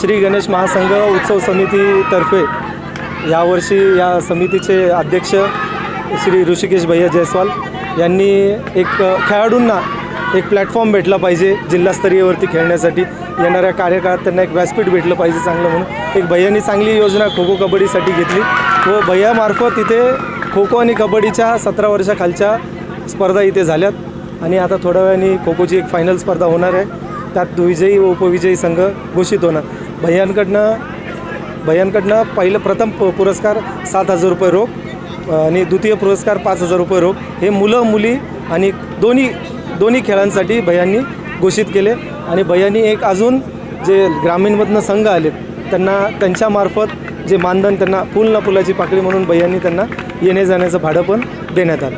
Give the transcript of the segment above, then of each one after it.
श्री गणेश महासंघ उत्सव समितीतर्फे यावर्षी या समितीचे अध्यक्ष श्री ऋषिकेश भैया जयस्वाल यांनी एक खेळाडूंना एक प्लॅटफॉर्म भेटला पाहिजे जिल्हास्तरीयवरती खेळण्यासाठी. येणाऱ्या कार्यकाळात त्यांना एक व्यासपीठ भेटलं पाहिजे चांगलं म्हणून. एक भैयांनी चांगली योजना खो खो कबड्डीसाठी घेतली. व भैयामार्फत इथे खो खो आणि कबड्डीच्या सतरा वर्षाखालच्या स्पर्धा इथे झाल्यात. आणि आता थोड्या वेळाने खो खोची एक फायनल स्पर्धा होणार आहे. त्यात विजयी व उपविजयी संघ घोषित होणार. भैयांकडनं भैयांकडनं पहिलं प्रथम पुरस्कार सात हजार रुपये रोख आणि द्वितीय पुरस्कार पाच हजार रुपये रोख. हे मुलं मुली आणि दोन्ही दोन्ही खेळांसाठी भैयांनी घोषित केले. आणि भैयांनी एक अजून जे ग्रामीणमधनं संघ आले त्यांना त्यांच्यामार्फत जे मानधन त्यांना फुल ना फुलाची पाकळी म्हणून भैयांनी त्यांना येणे जाण्याचं भाडं पण देण्यात आलं.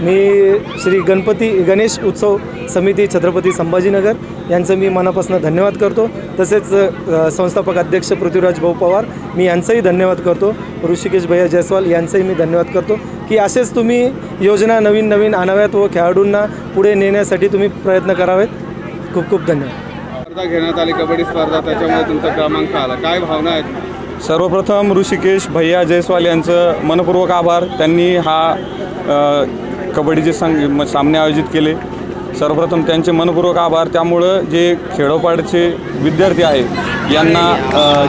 मी श्री गणपती गणेश उत्सव समिती छत्रपती संभाजीनगर यांचं मी मनापासून धन्यवाद करतो. तसेच संस्थापक अध्यक्ष पृथ्वीराज भाऊ पवार मी यांचंही धन्यवाद करतो. ऋषिकेश भैया जयस्वाल यांचंही मी धन्यवाद करतो की असेच तुम्ही योजना नवीन नवीन आणाव्यात व खेळाडूंना पुढे नेण्यासाठी तुम्ही प्रयत्न करावेत. खूप खूप धन्यवाद. स्पर्धा घेण्यात आली कबड्डी स्पर्धा त्याच्यामुळे तुमचा क्रमांक आला. काय भावना आहेत? सर्वप्रथम ऋषिकेश भैया जयस्वाल यांचं मनपूर्वक आभार. त्यांनी हा कबड्डीचे संघ म- सामने आयोजित केले. सर्वप्रथम त्यांचे मनपूर्वक आभार. त्यामुळं जे खेडोपाडचे विद्यार्थी आहेत यांना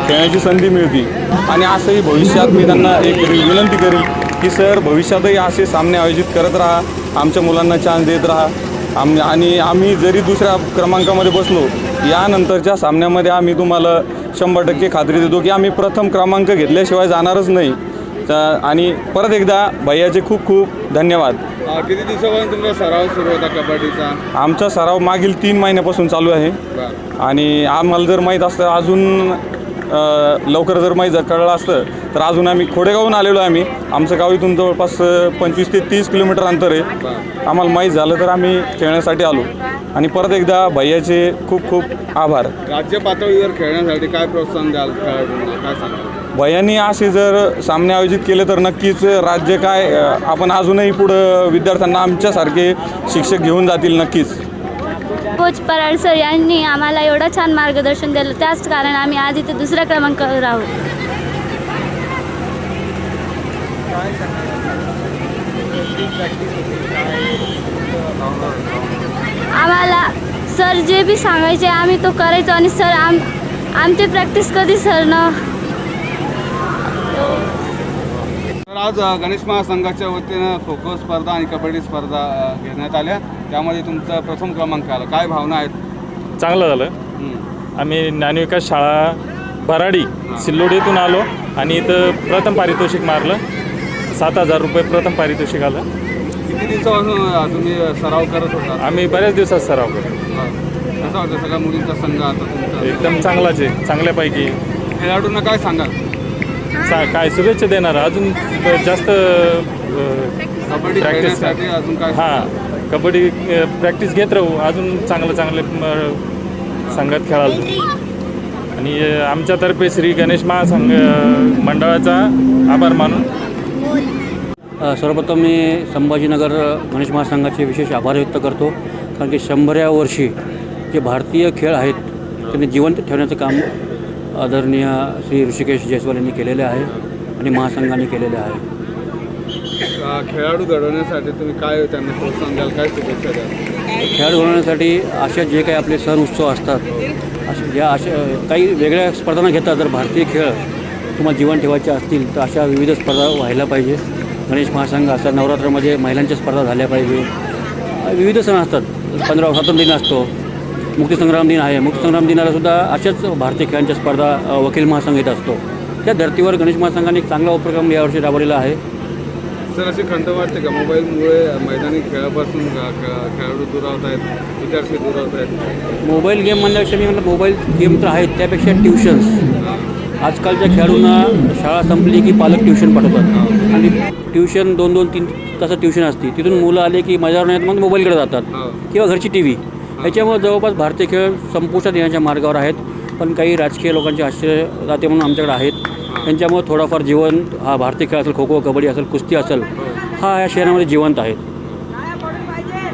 खेळण्याची संधी मिळते. आणि असंही भविष्यात मी त्यांना एक विनंती करेल की सर भविष्यातही असे सामने आयोजित करत राहा. आमच्या मुलांना चान्स देत राहा. आम आणि आम्ही जरी दुसऱ्या क्रमांकामध्ये बसलो यानंतरच्या सामन्यामध्ये आम्ही तुम्हाला शंभर टक्के खात्री देतो की आम्ही प्रथम क्रमांक घेतल्याशिवाय जाणारच नाही. तर आणि परत एकदा भैयाचे खूप खूप धन्यवाद. अं, किती दिवसापासून तुमचा सराव सुरू होता कबड्डीचा? आमचा सराव मागील तीन महिन्यापासून चालू आहे. बरं. आणि आम्हाला जर माहीत असतं अजून अ, लवकर जर माहीत जर कळलं असतं तर अजून आम्ही खोडेगावहून आलेलो आहे आम्ही. आमचं गाव इथून जवळपास पंचवीस ते तीस किलोमीटर अंतर आहे. आम्हाला माहीत झालं तर आम्ही खेळण्यासाठी आलो. आणि परत एकदा भैयाचे खूप खूप आभार. राज्य पातळीवर खेळण्यासाठी काय प्रोत्साहन द्याल खेळाडूंना? काय सांगाल? भयानी असे जर सामने आयोजित केले तर नक्कीच राज्य काय आपण अजूनही पुढं विद्यार्थ्यांना आमच्यासारखे शिक्षक घेऊन जातील नक्कीच. कोच पराड सर यांनी आम्हाला एवढं छान मार्गदर्शन दिलं. त्याच कारण आम्ही आज इथे दुसऱ्या क्रमांकावर आहोत आम्हाला सर जे बी सांगायचे आम्ही तो करायचो आणि सर आम आमची प्रॅक्टिस कधी सर न तर आज गणेश महासंघाच्या वतीनं खो खो स्पर्धा आणि कबड्डी स्पर्धा घेण्यात आल्या. त्यामध्ये तुमचा प्रथम क्रमांक आला. काय भावना आहेत? चांगलं झालं. आम्ही ज्ञानविकास शाळा बराडी सिल्लोडीतून आलो आणि इथं प्रथम पारितोषिक मारलं. सात हजार रुपये प्रथम पारितोषिक आलं. किती दिवसापासून तुम्ही सराव करत होता? आम्ही बऱ्याच दिवसात सराव करतो. सगळ्या मुलींचा संघ आता एकदम चांगलाच आहे. चांगल्यापैकी. खेळाडूंना काय सांगाल? सा काय शुभेच्छा देणार. अजून जास्त कबड्डी प्रॅक्टिस खेळण्यासाठी अजून काय? हां कबड्डी प्रॅक्टिस घेत राहू. अजून चांगलं चांगले संघात खेळाल. आणि आमच्यातर्फे श्री गणेश महासंघ मंडळाचा आभार मानून. सर्वप्रथम मी संभाजीनगर गणेश महासंघाचे विशेष आभार व्यक्त करतो. कारण की शंभराव्या वर्षी जे भारतीय खेळ आहेत त्यांनी जिवंत ठेवण्याचं काम आदरणीय श्री ऋषिकेश जयस्वाल यांनी केलेले आहे आणि महासंघाने केलेले आहे. खेळाडू घडवण्यासाठी तुम्ही काय त्यांना प्रोत्साहन द्याल काय शुभेच्छा द्याल? खेळ घडवण्यासाठी अशा जे काही आपले सण उत्सव असतात अशा ज्या अशा काही वेगळ्या स्पर्धा न घेता जर भारतीय खेळ तुम्हाला जीवन ठेवायचे असतील तर अशा विविध स्पर्धा व्हायला पाहिजे. गणेश महासंघ असतात नवरात्रामध्ये महिलांच्या स्पर्धा झाल्या पाहिजे. विविध सण असतात. पंधरा स्वातंत्र्य दिन असतो. मुक्तीसंग्राम दिन आहे. मुक्तीसंग्राम दिनाला सुद्धा अशाच भारतीय खेळांच्या स्पर्धा वकील महासंघ येत असतो. त्या धर्तीवर गणेश महासंघाने एक चांगला उपक्रम यावर्षी राबवलेला आहे. सर अशी खंत वाटते का? मोबाईलमुळे मैदानी खेळापासून खेळाडू दुरावत आहेत विद्यार्थी दुरावत आहेत. मोबाईल गेम म्हणण्यापेक्षा मी म्हणलं मोबाईल गेम तर आहेत त्यापेक्षा ट्युशन्स. आजकालच्या खेळाडूंना शाळा संपली की पालक ट्युशन पाठवतात. आणि ट्युशन दोन दोन तीन तास ट्युशन असते. तिथून मुलं आले की मजा नाही मग मोबाईलकडे जातात. हो. किंवा घरची टी व्ही ह्याच्यामुळं जवळपास भारतीय खेळ संपुष्टात येण्याच्या मार्गावर आहेत. पण काही राजकीय लोकांचे आश्चर्य जाते म्हणून आमच्याकडे आहेत. त्यांच्यामुळे थोडाफार जीवन हा भारतीय खेळ असेल खो खो कबड्डी असेल कुस्ती असेल हा या शहरामध्ये जिवंत आहे